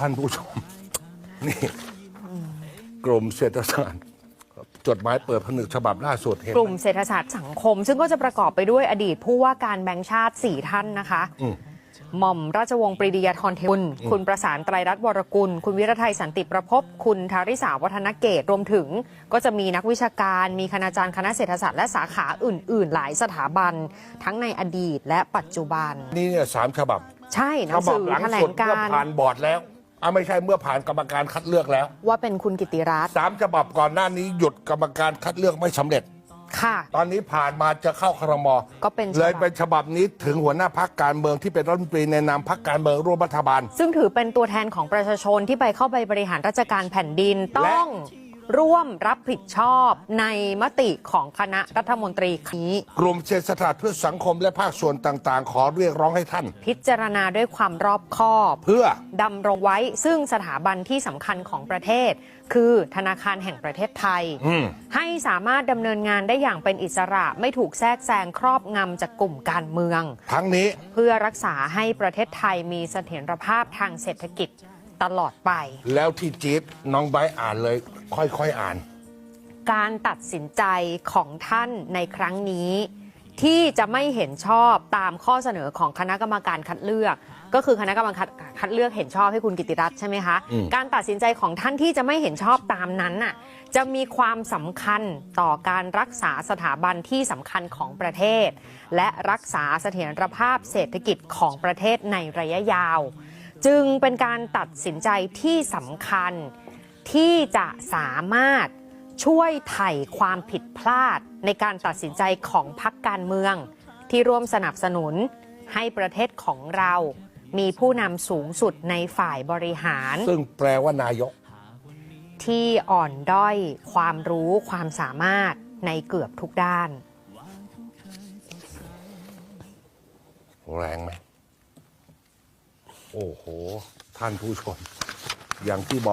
ท่านผู้ชม นี่กรมเศรษฐศาสตร์จดหมายเปิดผนึกฉบับล่าสุดเห็นกลุ่ไหมมเศรษฐศาสตร์สังคม ซึ่งก็จะประกอบไปด้วยอดีตผู้ว่าการแบงค์ชาติ 4 ท่านนะคะอืมหม่อมราชวงศ์ปรีดียาธรเทวุลคุณประสานไตรรัตน์วรกุล คุณวิรไทยสันติประพบ คุณธาริสาวัฒนเกตรวมถึง ก็จะมีนักวิชาการ มีคณาจารย์คณะเศรษฐศาสตร์และสาขาอื่น ๆ หลายสถาบัน ทั้งในอดีตและปัจจุบัน นี่เนี่ยสามฉบับ ใช่หนัฉงบัสืบอหลังแถลสุดงเมื่กาอรผ่านบอร์ดแล้ว อะไม่ใช่เมื่อผ่านกรรมการคัดเลือกแล้วว่าเป็นคุณกิติรัตน์สามฉบับก่อนหน้านี้หยุดกรรมการคัดเลือกไม่สำเร็จ ค่ะ ตอนนี้ผ่านมาจะเข้าครมก็เป็นฉบับ เลยเป็นฉบับนี้ถึงหัวหน้าพักการเมืองที่เป็นรัฐมนตรีในนามพักการเมืองร่วมรัฐบาล ซึ่งถือเป็นตัวแทนของประชาชนที่ไปเข้าไปบริหารราชการแผ่นดินและต้อง ร่วมรับผิดชอบในมติของคณะรัฐมนตรีนี้กลุ่มเศรษฐศาสตร์เพื่อสังคมและภาคส่วนต่างๆ ขอเรียกร้องให้ท่าน พิจารณาด้วยความรอบคอบเพื่อดำรงไว้ซึ่งสถาบันที่สำคัญของประเทศ คือธนาคารแห่งประเทศไทยอืมให้สามารถดำเนินงานได้อย่างเป็นอิสระไม่ถูกแทรกแซงครอบงำจากกลุ่มการเมือง ทั้งนี้เพื่อรักษาให้ประเทศไทยมีเสถียรภาพทางเศรษฐกิจตลอดไป แล้วที่จี๊ดน้องไบร์ทอ่านเลย ค่อยๆอ่าน การตัดสินใจของท่านในครั้งนี้ ที่จะไม่เห็นชอบตามข้อเสนอของคณะกรรมการคัดเลือก ก็คือคณะกรรมการคัดเลือกเห็นชอบให้คุณกิติรัตน์ใช่ไหมคะอืม การตัดสินใจของท่านที่จะไม่เห็นชอบตามนั้นน่ะจะมีความสำคัญต่อการรักษาสถาบันที่สำคัญของประเทศ และรักษาเสถียรภาพเศรษฐกิจของประเทศในระยะยาว จึงเป็นการตัดสินใจที่สำคัญ ที่จะสามารถช่วยไถ่ความผิดพลาดในการตัดสินใจของพรรคการเมือง ที่ร่วมสนับสนุนให้ประเทศของเรา มีผู้นำสูงสุดในฝ่ายบริหาร ซึ่งแปลว่านายก ที่อ่อนด้อยความรู้ความสามารถในเกือบทุกด้าน แรงไหม โอ้โห ท่านผู้ชม อย่างที่บอก